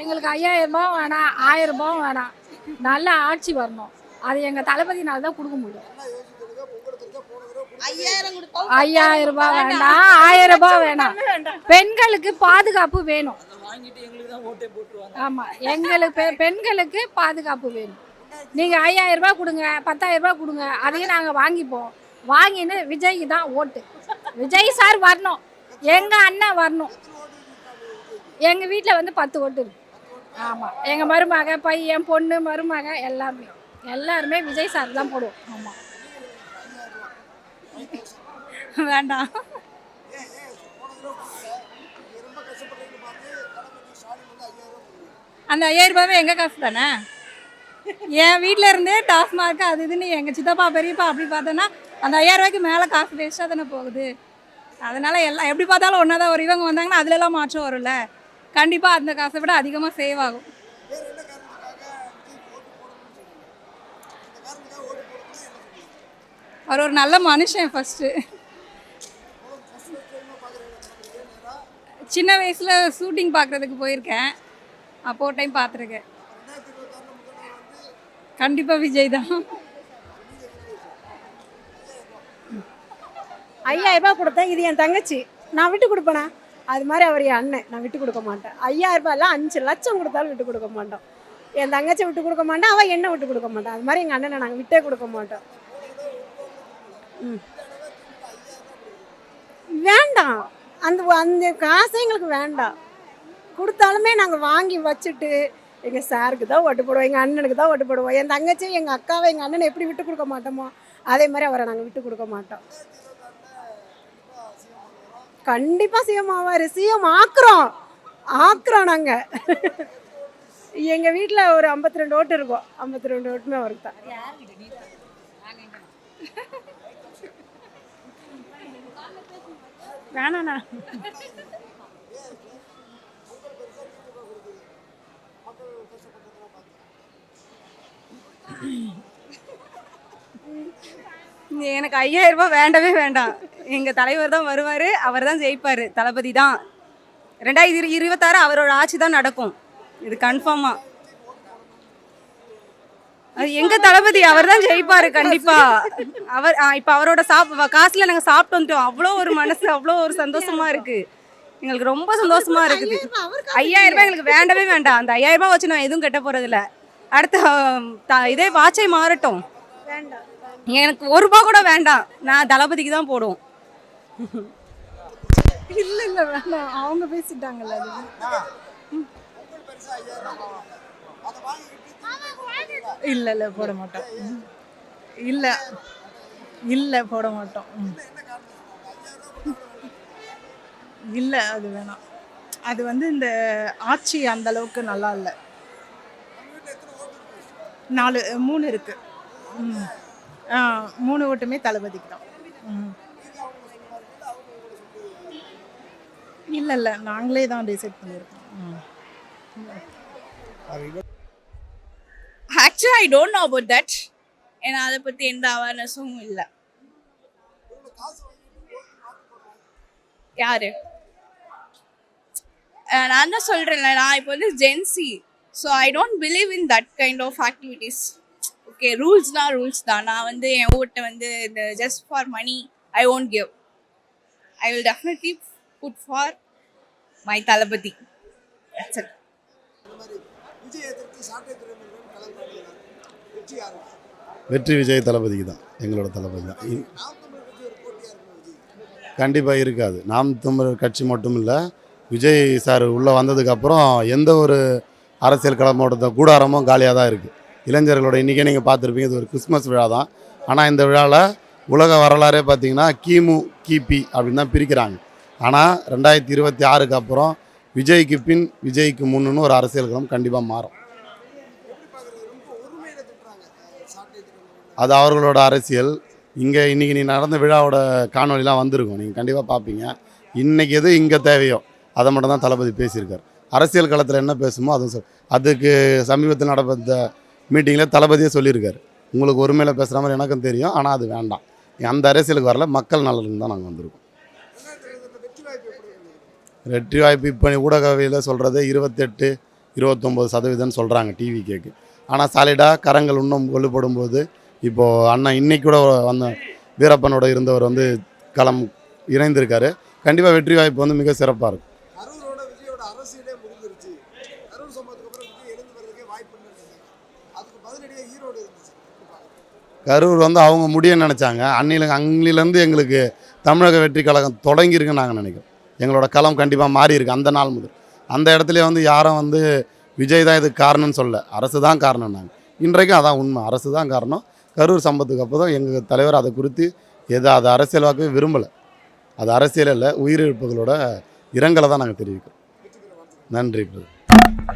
எங்களுக்கு ஐயாயிரம் ரூபாய் வேணாம் ஆயிரம் ரூபாயும் வேணாம் நல்ல ஆட்சி வரணும். அது எங்கள் தளபதினால தான் கொடுக்க முடியும். ஐயாயிரம் ரூபாய் வேண்டாம். ஆயிரம் ரூபாய் வேணாம் பெண்களுக்கு பாதுகாப்பு வேணும். வாங்கிட்டு எங்களுக்கு பெண்களுக்கு பாதுகாப்பு வேணும். நீங்க ஐயாயிரம் ரூபாய் கொடுங்க பத்தாயிரம் ரூபாய் கொடுங்க அதையும் நாங்க வாங்கிப்போம். வாங்கின்னு விஜய்க்கு தான் ஓட்டு. விஜய் சார் வரணும். எங்க அண்ணன் வரணும். எங்க வீட்டில் வந்து பத்து ஓட்டு இருக்கு. ஆமா. எங்க மருமக பையன் பொண்ணு மருமக எல்லாமே. எல்லாருமே விஜய் சார் தான் போடுவோம். ஆமா. வேண்டாம். அந்த ஐயாயிரம் ரூபாவே எங்கள் காசு தானே? என் வீட்டில் இருந்தே டாஸ்மார்க் அது இதுன்னு எங்கள் சித்தப்பா பெரியப்பா அப்படி பார்த்தோன்னா அந்த ஐயாயிரம் ரூபாய்க்கு மேலே காசு வேஸ்ட்டாக தானே போகுது. அதனால் எல்லாம் எப்படி பார்த்தாலும் ஒன்றா தான் ஒரு இவங்க வந்தாங்கன்னா அதுலெல்லாம் மாற்றம் வரும்ல. கண்டிப்பாக அந்த காசை விட அதிகமாக சேவ் ஆகும். அவர் ஒரு நல்ல மனுஷன் ஃபஸ்ட்டு சின்ன வயசில் ஷூட்டிங் பார்க்குறதுக்கு போயிருக்கேன். அப்போ ஒரு டைம் பார்த்துருக்கேன். கண்டிப்பாக விஜய் தான். ஐயாயிரம் ரூபாய் கொடுத்தேன் இது என் தங்கச்சி. நான் விட்டு கொடுப்பேனா? அது மாதிரி அவர் என் அண்ணன். நான் விட்டு கொடுக்க மாட்டேன். ஐயாயிரம் இல்லை அஞ்சு லட்சம் கொடுத்தாலும் விட்டு கொடுக்க மாட்டோம். என் தங்கச்சி விட்டு கொடுக்க மாட்டேன் அவள் என்ன விட்டு கொடுக்க மாட்டான். அது மாதிரி எங்கள் அண்ணனை நாங்கள் விட்டே கொடுக்க மாட்டோம். ம். வேண்டாம். அந்த அந்த காசு எங்களுக்கு வேண்டாம். கொடுத்தாலுமே நாங்கள் வாங்கி வச்சுட்டு எங்கள் சாருக்கு தான் ஓட்டு போடுவோம் எங்கள் அண்ணனுக்கு தான் ஓட்டு போடுவோம். என் தங்கச்சி எங்கள் அக்காவை எங்கள் அண்ணனை எப்படி விட்டு கொடுக்க மாட்டோமோ அதே மாதிரி அவரை நாங்கள் விட்டு கொடுக்க மாட்டோம். கண்டிப்பாக சிஎம் ஆவார். சிஎம் ஆக்குறோம். ஆக்குறோம் நாங்கள் எங்கள் வீட்டில் ஒரு ஐம்பத்தி ரெண்டு ஓட்டு இருக்கும். ஐம்பத்தி ரெண்டு ஓட்டுமே அவருக்கு தான். வேணாண்ணா. எனக்கு ஐயாயிரம் ரூபாய் வேண்டவே வேண்டாம். எங்கள் தலைவர் தான் வருவார் அவர் தான் ஜெயிப்பார். தளபதி தான். ரெண்டாயிரத்தி இரு இருபத்தாறு அவரோட ஆட்சி தான் நடக்கும். இது கன்ஃபார்மாக அது எங்க தளபதி அவர் தான் ஜெயிப்பாரு கண்டிப்பா. அவர் இப்போ இப்ப அவரோட சாப் காசுல நாங்க சாப்பிட்டு வந்துட்டோம். அவ்வளோ ஒரு மனசு அவ்வளோ ஒரு சந்தோஷமா இருக்கு. எங்களுக்கு ரொம்ப சந்தோஷமா இருக்குது. ஐயாயிரம் ரூபாய் எங்களுக்கு வேண்டவே வேண்டாம். அந்த ஐயாயிரம் ரூபாய் வச்சு நான் எதுவும் கெட்ட போறது இல்ல அடுத்த இதே வாட்சை மாறட்டும். எனக்கு ஒரு ரூபா கூட வேண்டாம். நான் தளபதிக்கு தான் போடுவோம். இல்லை இல்லை வேணாம். அவங்க பேசிட்டாங்கல்ல அது. இல்லை இல்லை போட மாட்டோம். இல்லை இல்லை போட மாட்டோம். இல்லை அது வேணாம். அது வந்து இந்த ஆட்சி அந்த அளவுக்கு நல்லா இல்லை. நாலு மூணு இருக்கு. ம். மூணு ஓட்டுமே தளபதிக்கு தான் ம். இல்லை இல்லை. நாங்களே தான் டிசைட் பண்ணியிருக்கோம் actually I don't know about that ஏன்னா அதை பற்றி எந்த அவேர்னஸும் இல்லை. யாரு? நான் தான் சொல்கிறேன்ல நான் இப்போ வந்து Gen Z so I don't believe in that kind of activities okay ரூல்ஸ்னா rules தான். நான் வந்து என் ஓட்டை வந்து இந்த just for money I won't give I will definitely put for my Thalapathy. வெற்றி விஜய் தளபதிக்கு தான் எங்களோட தளபதி தான். இ- கண்டிப்பாக இருக்காது. நாம் தமிழர் கட்சி மட்டும் இல்லை விஜய் சார் உள்ளே வந்ததுக்கப்புறம் எந்த ஒரு அரசியல் களமோட கூடாரமும் காலியாக தான் இருக்குது இளைஞர்களோட இன்றைக்கே நீங்கள் பார்த்துருப்பீங்க இது ஒரு கிறிஸ்மஸ் விழா தான். ஆனால் இந்த விழாவில் உலக வரலாறே பார்த்தீங்கன்னா கிமு கிபி அப்படின்னு தான் பிரிக்கிறாங்க. ஆனால் ரெண்டாயிரத்தி இருபத்தி ஆறுக்கு அப்புறம் விஜய்க்கு பின் விஜய்க்கு முன்னுன்னு ஒரு அரசியல் களம் கண்டிப்பாக மாறும். அது அவர்களோட அரசியல். இங்கே இன்றைக்கி நீ நடந்த விழாவோட காணொலிலாம் வந்திருக்கும். நீங்கள் கண்டிப்பாக பார்ப்பீங்க இன்றைக்கி எது இங்கே தேவையோ அதை மட்டும் தான் தளபதி பேசியிருக்கார். அரசியல் களத்தில் என்ன பேசுமோ அதுவும் சொல் அதுக்கு சமீபத்தில் நடந்த மீட்டிங்கில் தளபதியே சொல்லியிருக்காரு. உங்களுக்கு ஒருமையில் பேசுகிற மாதிரி எனக்கும் தெரியும். ஆனால் அது வேண்டாம். அந்த அரசியலுக்கு வரல மக்கள் நலனுக்கு தான் நாங்கள் வந்திருக்கோம். வெற்றி வாய்ப்பு இப்போ ஊடகவியில் சொல்கிறது இருபத்தெட்டு இருபத்தொம்போது சதவீதம்னு சொல்கிறாங்க டிவி கேக்கு ஆனால் சாலிடாக கரங்கள் இன்னும் வலுப்படும் போது இப்போது அண்ணன் இன்னைக்கு கூட வந்த வீரப்பனோட இருந்தவர் வந்து களம் இணைந்திருக்காரு. கண்டிப்பாக வெற்றி வாய்ப்பு வந்து மிக சிறப்பாக இருக்கும். கரூர் வந்து அவங்க முடிய நினச்சாங்க. அன்னில அங்கிலேருந்து எங்களுக்கு தமிழக வெற்றி கழகம் தொடங்கியிருக்குன்னு நாங்கள் நினைக்கிறோம். எங்களோட களம் கண்டிப்பாக மாறி இருக்கு அந்த நாள் முதல். அந்த இடத்துல வந்து யாரும் வந்து விஜய் தான் இதுக்கு காரணம்னு சொல்ல அரசு தான் காரணம் நாங்கள் இன்றைக்கும் அதான் உண்மை. அரசு தான் காரணம். கரூர் சம்பத்துக்கு அப்போ தான் எங்கள் தலைவர் அதை குறித்து எது அது அரசியல்வாக்கவே விரும்பலை. அது அரசியல் இல்லை உயிரிழப்புகளோட இரங்கலை தான் நாங்கள் தெரிவிக்கிறோம். நன்றி பிரதர்.